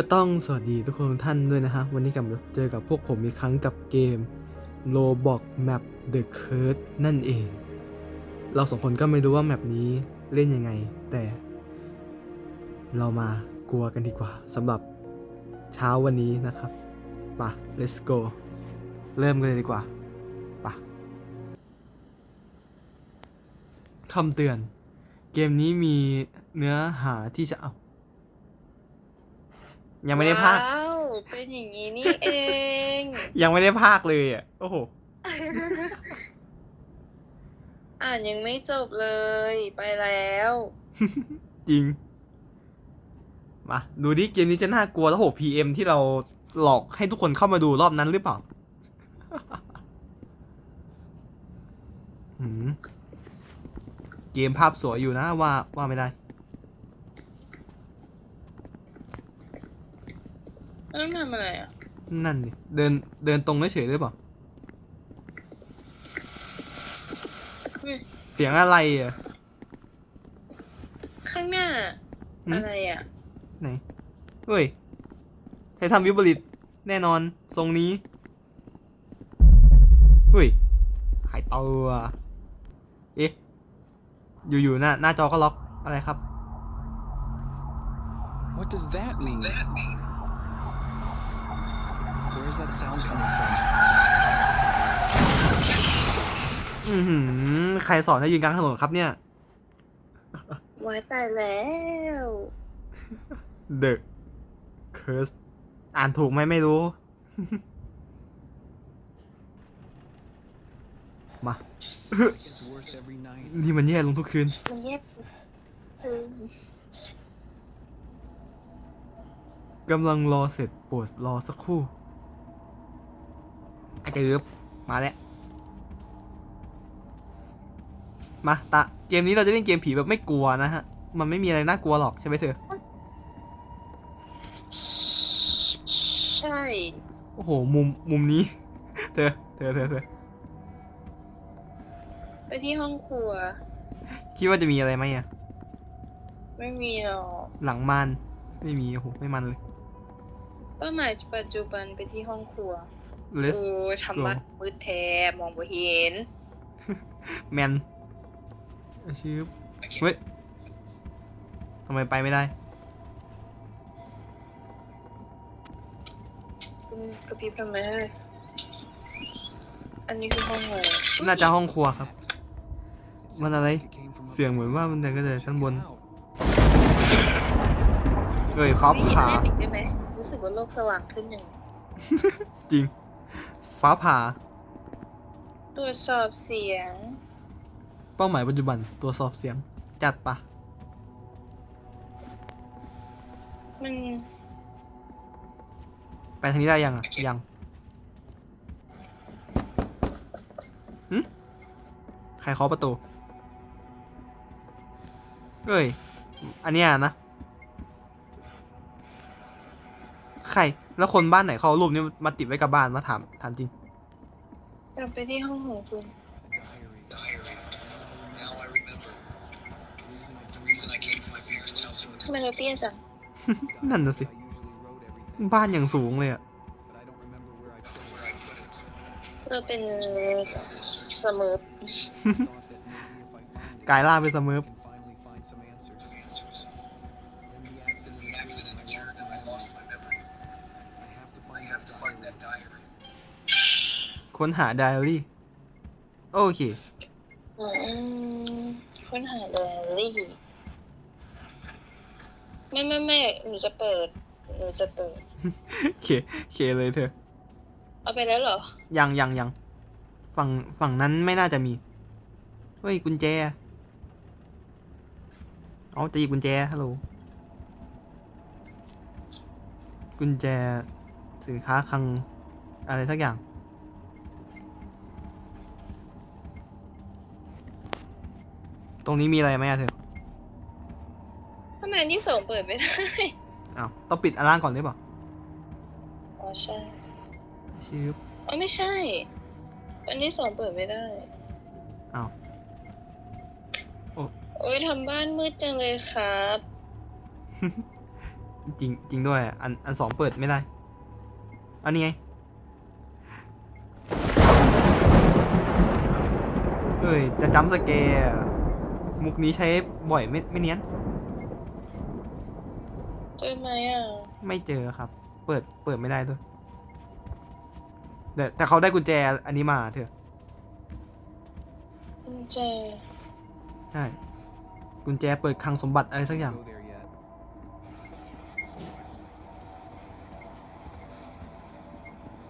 ก็ต้องสวัสดีทุกคนทุกท่านด้วยนะฮะ วันนี้กลับมาเจอกับพวกผมอีกครั้งกับเกม Roblox Map The Curse นั่นเอง เราสองคนก็ไม่รู้ว่าแมปนี้เล่นยังไง แต่ เรามากลัวกันดีกว่าสำหรับเช้าวันนี้นะครับไปะ let's go เริ่มกันเลยดีกว่าไปะคำเตือน เกมนี้มีเนื้อหาที่จะเอา ยังไม่ได้พากว้าวเป็นอย่างนี้นี่เอง ยังไม่ได้พากเลยอะโอ้โหอ่านยังไม่จบเลยไปแล้ว จริง มาดูดิเกมนี้จะน่ากลัวแล้วโห PM ที่เราหลอกให้ทุกคนเข้ามาดูรอบนั้นหรือเปล่าหืมเกมภาพสวยอยู่นะว่าว่าไม่ได้ ต้องทำอะไรอะ นั่นดิเดินเดินตรงเฉยๆหรือเปล่าอุ๊ยเสียงอะไรอะ ข้างหน้า หืม อะไรอะ ไหนเฮ้ยใครทำวิบริตแน่นอนทรงนี้เฮ้ยหายตัวเอ๊ะอยู่ๆหน้าหน้าจอก็ล็อกอะไรครับ What does that mean? Where's that sound coming from? อือหือใครสอนให้ยืนกลางถนนครับเนี่ยไว้ตายแล้ว The Curse อ่านถูกไหมไม่รู้ มา It gets worse every night. นี่มันแย่ลงทุกคืน มันแยกเออกำลังรอเสร็จโปรดรอสักครู่ อาจจะยึบมาแล้ว มาตะเกมนี้เราจะเล่นเกมผีแบบไม่กลัวนะฮะ มันไม่มีอะไรน่ากลัวหรอกใช่ไหมเธอ ใช่ โอ้โห มุม มุมนี้ เธอ เธอเธอเธอไปที่ห้องครัว คิดว่าจะมีอะไรไหมอะไม่มีหรอกหลังม่านไม่มี โอ้โห ไม่มันเลย เป้าหมายปัจจุบันไปที่ห้องครัว Let's โอ้ยทำบ้านมืดแทมองไม่เห็นแมนชื่อเฮ้ยทำไมไปไม่ได้ กระพริบทำไมให้อันนี้คือห้องอะไรน่าจะห้องครัวครับ มันอะไร It came from up เสียงเหมือนว่ามันจะกระเดินชั้นบน out. เอ้ยฟ้าไม่เห็นผ่าแม่อีกได้ไหมรู้สึกว่าโลกสว่างขึ้นอย่าง จริง ฟ้าผ่า ตรวจสอบเสียง เป้าหมายปัจจุบันตรวจสอบเสียง จัดปะมันไปทางนี้ได้ยังอะ ยังหึใครเคาะประตู เอ้ย อันเนี้ยนะ ใคร แล้วคนบ้านไหนเขาเอารูปนี้มาติดไว้กับบ้านมาถามถามจริง กลับไปที่ห้องของคุณ A diary. Now I remember. The reason I came to my parents' house in the ทำไมเราเตี้ยจัง นั่นน่ะสิ I usually wrote everything, บ้านอย่างสูงเลยอะ but I don't remember where I put it. where I put it. เราเป็นเสมอ I thought that maybe if I find it, กลายร่างเป็นเสมอ I ค้นหาไดอารี่ โอเค อืมค้นหาแดรี่ ไม่ไม่ไม่หนูจะเปิด หนูจะเปิดเคเคเลยเธอ เอาไปแล้วเหรอ ยังยังยังฝั่งฝั่งนั้นไม่น่าจะมี เฮ้ย กุญแจ เอาตีกุญแจ ฮัลโหล กุญแจสินค้าคลังอะไรสักอย่าง ตรงนี้มีอะไรไหมอะเธอทำไมอันที่สองเปิดไม่ได้ อ้าวต้องปิดอันล่างก่อนหรือเปล่าอ๋อใช่ชื่ออ๋อไม่ใช่ อันที่สองเปิดไม่ได้อ้าวโอ้ยทำบ้านมืดจังเลยครับ จริงจริงด้วย อันอันสองเปิดไม่ได้ อันนี้ไงเฮ้ยจะจำสแกร์อะ มุกนี้ใช้บ่อยไม่ไม่เนี้ยน เจอไหมอะไม่เจอครับ เปิดเปิดไม่ได้ด้วยแต่แต่เขาได้กุญแจอันนี้มาเถอะกุญแจใช่กุญแจเปิดคลังสมบัติอะไรสักอย่าง Go there yet.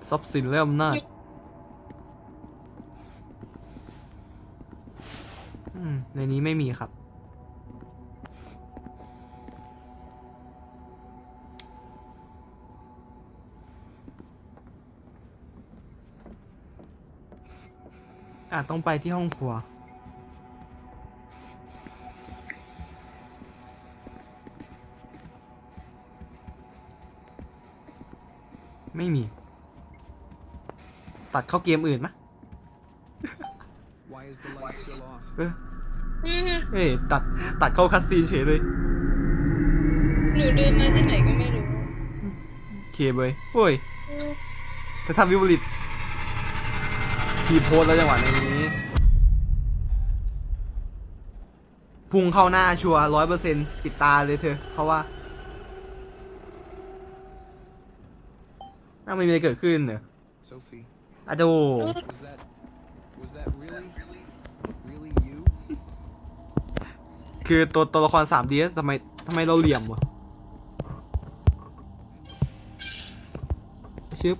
ทรัพย์สินและอำนาจอืม ในนี้ไม่มีครับ อาจต้องไปที่ห้องครัว ไม่มี ตัดเข้าเกมอื่นมะ Why is the light still off? เอออืมเฮ้ยตัดตัดเข้าคัสซีนเฉยเลยหนูเดินมาที่ไหนก็ไม่รู้เคเบยโอ้ยอืมแต่ทำวิบริตทีโพสแล้วจังหวะนี้พุ่งเข้าหน้าชัวร้อยเปอร์เซ็นต์ปิดตาเลยเธอ เพราะว่าน่าไม่มีอะไรเกิดขึ้นเนอะ Sophie, อะโด was that was that really really you? คือตัวตัวละครสามดีทำไมทำไมเราเหลี่ยมวะชึบ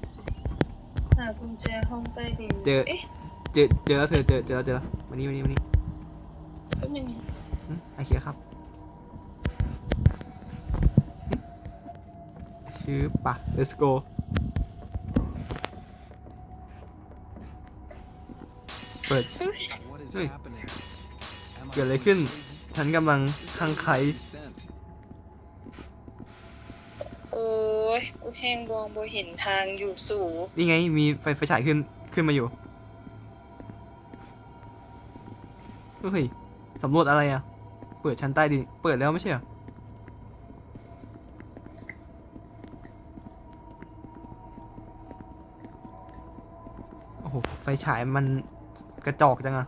หากุญแจห้องใต้ดินเจอ เอ๊ะเจอเจอแล้วเธอเจอเจอแล้วเจอแล้ววันนี้วันนี้วันนี้ก็ไม่มีอืมโอเคครับชื่อปะ let's go เปิด What is Hey. happening? Am I เกิดอะไร going ขึ้น crazy? ฉันกำลังคลังไคล้ Sense. โอ้ยกูแห้งบองบ่เห็นทางอยู่สู่นี่ไงมีไฟไฟฉายขึ้นขึ้นมาอยู่เฮ้ยสำรวจอะไรอะ เปิดชั้นใต้ดินเปิดแล้วไม่ใช่เหรอโอ้โหไฟฉายมันกระจอกจังอะ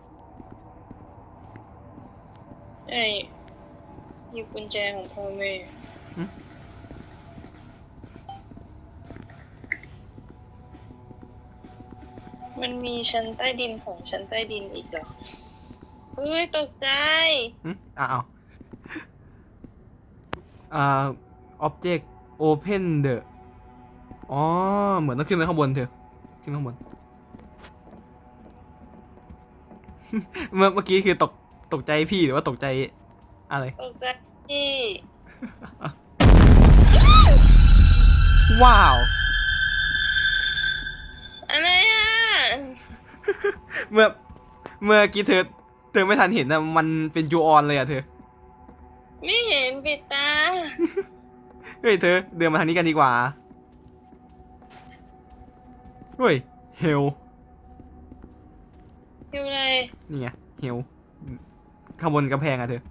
ไอ้หยิบกุญแจของพ่อแม่หึมันมีชั้นใต้ดินของชั้นใต้ดินอีกเหรอเฮ้ยตกใจหึอะเอาอ่า object open the อ๋อ เหมือนต้องขึ้นไปข้างบนเถอะขึ้นไปข้างบน เมื่อเมื่อกี้คือตก ตกใจพี่หรือว่าตกใจอะไร ตกใจพี่ว้าว อะไรอะเมื่อเมื่อกี้เธอเธอไม่ทันเห็นนะมันเป็นจูออนเลยอะเธอ ไม่เห็นปิดตา เฮ้ยเธอ เดินมาทางนี้กันดีกว่า เฮ้ยเฮลอยู่ไร นี่ไงเฮล ข้างบนกำแพงอะเธอ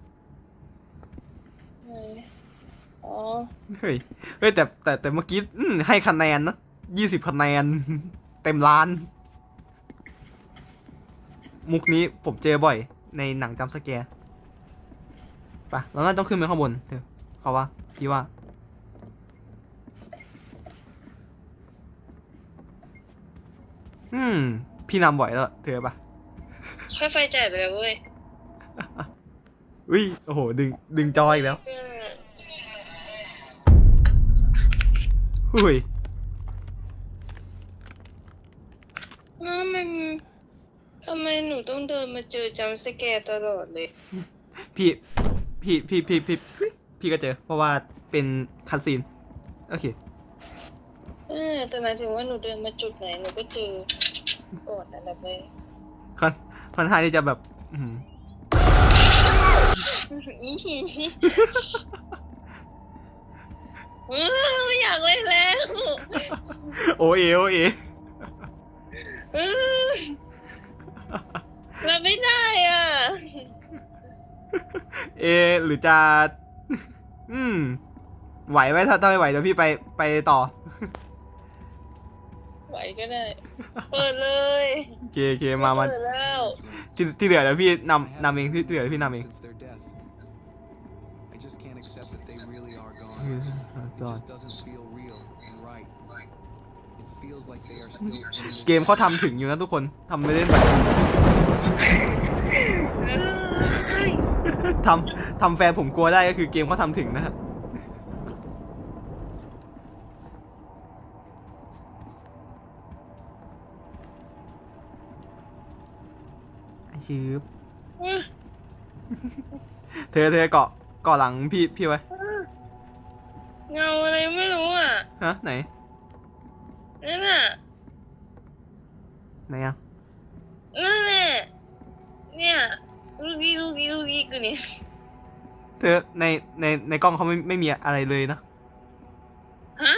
ไหนอ๋อ เฮ้ย เฮ้ยแต่แต่แต่เมื่อกี้อืมให้คะแนนนะยี่สิบคะแนน เต็มล้าน มุกนี้ผมเจอบ่อย ในหนังจำสแกร์ปะเราน่าต้องขึ้นไปข้างบนเถอะเขาว่าพี่ว่า อืม พี่นำบ่อยแล้วเธอปะค่าไฟจ่ายไปแล้วเว้ย อุ้ยโอ้โห ดึง ดึงจออีกแล้วอืมหุ้ยแล้วมันทำไมหนูต้องเดินมาเจอจำสแกร์ตลอดเลยพี่พี่พี่พี่พี่พี่ก็เจอ เพราะว่าเป็นคัสซีนโอเคเออแต่หมายถึงว่าหนูเดินมาจุดไหนหนูก็เจอก่อนอันดับแรกค่อนค่อนข้างที่จะแบบ อืมอีหีเออไม่อยากเล่นแล้วโอเอโอเอเออรับไม่ได้อะ เอ หรือจะ อืม ไหวไหมถ้าถ้าไม่ไหวเดี๋ยวพี่ไปไปต่อ วก็ได้ เปิดเลยโอเคโอเคมามาเปิดแล้วที่ที่เหลือเดี๋ยวพี่ I นำ haven't นำเองที่ felt ที่เหลือพี่นำเอง since their death. I just can't accept that they really are เอ gone. อ It จอด just doesn't feel real and right. It feels like they are still in this เกมเขาทำถึงอยู่นะทุกคนทำไม่ได้แบบเอ้ยทำทำแฟนผมกลัวได้ก็คือเกมเขาทำถึงนะฮะ ชืบอื้อเธอเธอเกาะเกาะหลังพี่พี่ไว้เงาอะไรไม่รู้อะฮะไหนนั่นน่ะไหนอะนั่นแหละเนี่ยลูกอีลูกอีลูกอีกูเนี่ยเธอในในในกล้องเขาไม่ไม่มีอะไรเลยนะฮะ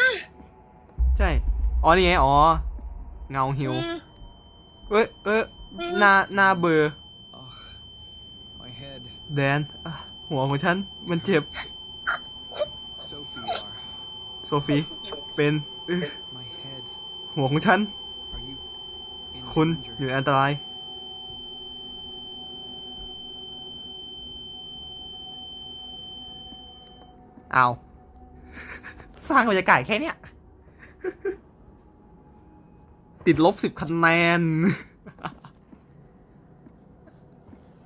ใช่อ๋อนี่ไงอ๋อเงาหิวอืมเอ้ยเอ้ย หน้าหน้าเบลอร์ Ugh. My head. แดนอะหัวของฉันมันเจ็บ Sophie are. โซฟีเป็นเอ้ย My head. หัวของฉัน Are you in คุณ danger? อยู่ในอันตราย เอาว สร้างบรรยากาศแค่เนี้ย ติดลบสิบคะแนน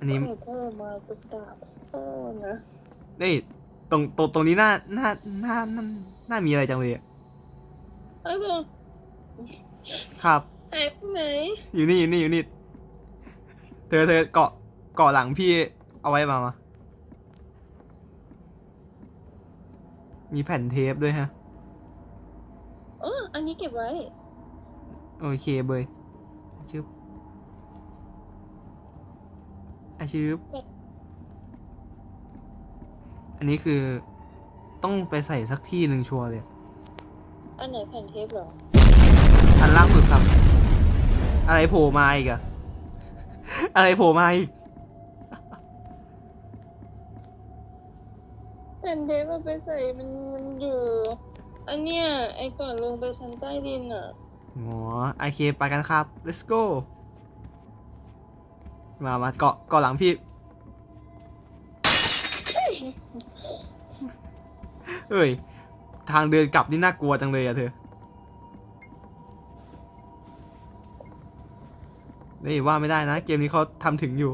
อันนี้ขอโทษมาตุ๊กตาโทษนะนี่ตรงตรงตรงนี้น่าน่าน่าน่าน่ามีอะไรจังเลยอะเอ้าวครับ หายไปไหนอยู่นี่อยู่นี่อยู่นี่ เธอเธอเกาะเกาะหลังพี่เอาไว้มามามีแผ่นเทปด้วยฮะ เอออันนี้เก็บไว้ โอเคเบยอาชืบ อาชืบอันนี้คือต้องไปใส่สักที่หนึ่งชัวร์เลย อันไหนแผ่นเทปเหรอ อันล่างสุดครับ อะไรโผล่มาอีกอะอะไรโผล่มาอีกแผ่นเทปมันไปใส่มันมันอยู่ อันเนี้ยไอ้ก่อนลงไปชั้นใต้ดินอะอ๋อโอเคไปกันครับ let's go มามาเกาะเกาะหลังพี่ เอ้ย ทางเดินกลับนี่น่ากลัวจังเลยอะเธอ นี่ว่าไม่ได้นะ เกมนี้เขาทำถึงอยู่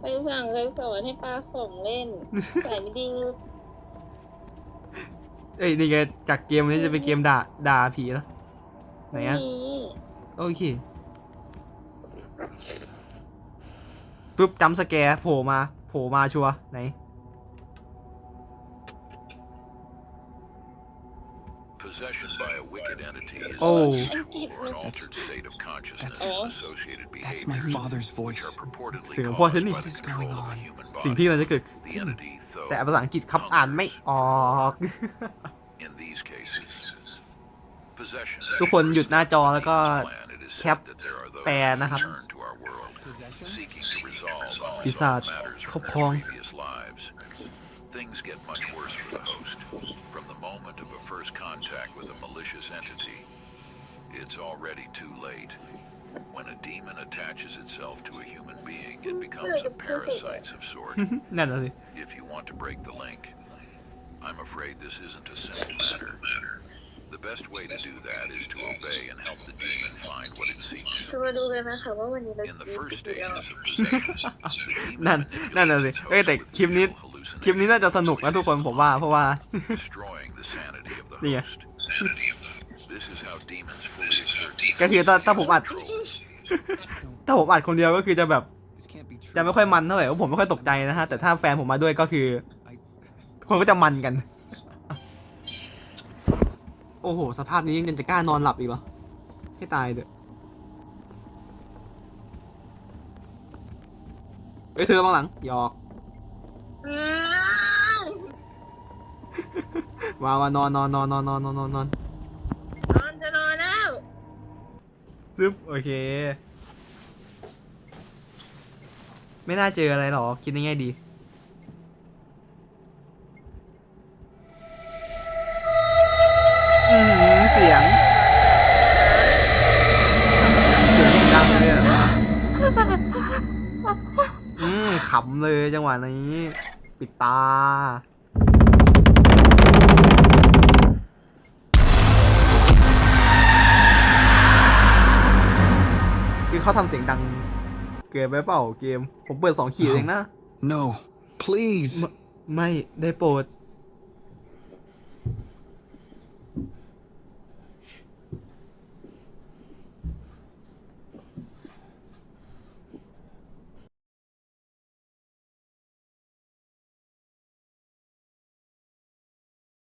ไปสั่งไปสอนให้ปลาของเล่นใส่ไม่ดีเอ้ยนี่ไงจากเกมนี้จะเป็นเกมด่าด่าผีแล้วไหนอะมีโอเค ปุ๊บจำสแกร์โผล่มาโผล่มาชัวร์ไหน Possession by a wicked entity is Oh. an unusual or an altered state of consciousness that's- and associated That's behaviors, my father's which voice. are purportedly เสียงพ่อ caused ฉันนี่ by the What is control going of the on? human สิ่งที่ body. เราจะเกิด The entity, though, แต่ภาษาอังกฤษครับอ่านไม่ออก in these cases, possession ทุกคนหยุดหน้าจอแล้วก็ plan, it is แค said ป that there are those แปล who นะครับ ปีศาจ unresolved matters ครอบ from ครอง their previous lives. Things get much worse for the host. From the moment of a first contact with a malicious entity, it's already too late. When a demon attaches itself to a human being, it becomes a parasite of sort. นั่นน่ะสิ if you want to break the link, I'm afraid this isn't a simple matter. The best way to do that is to obey and help the demon find what it seeks. จะมาดูกันนะคะว่าวันนี้เรา In the จะ first กี่แล้ว stages of possession, the demon นั่น นั่นน่ะสิ manipulates its เอ้ย host แต่ with คลิปนี้ visual คลิปนี้น่าจะสนุกนะ hallucinations ทุกคนผมว่า เพราะว่า destroying the sanity of the นี่ไง host. This is how demons fully exert ก็คือถ้าถ้าผมอัด control. ถ้าผมอัดคนเดียวก็คือจะแบบ This can't be true. จะไม่ค่อยมันเท่าไหร่เพราะผมไม่ค่อยตกใจนะฮะ แต่ถ้าแฟนผมมาด้วยก็คือ คนก็จะมันกันโอ้โห สภาพนี้ยังจะกล้านอนหลับอีกเหรอ ให้ตายเถอะเอ้ยเธอมางหลังหยอกอืมมามานอนนอนนอนนอนนอนนอนนอนนอนนอนจะนอนแล้วซึบโอเค ไม่น่าเจออะไรหรอกคิดในแง่ดี เสียงเสียงดังเลยอะอืมขำเลยจังหวะนี้ ปิดตา คือเขาทำเสียงดัง เกินไปเปล่าเกม ผมเปิดสองขีดเองนะ No, please. ไม่ไม่ได้โปรด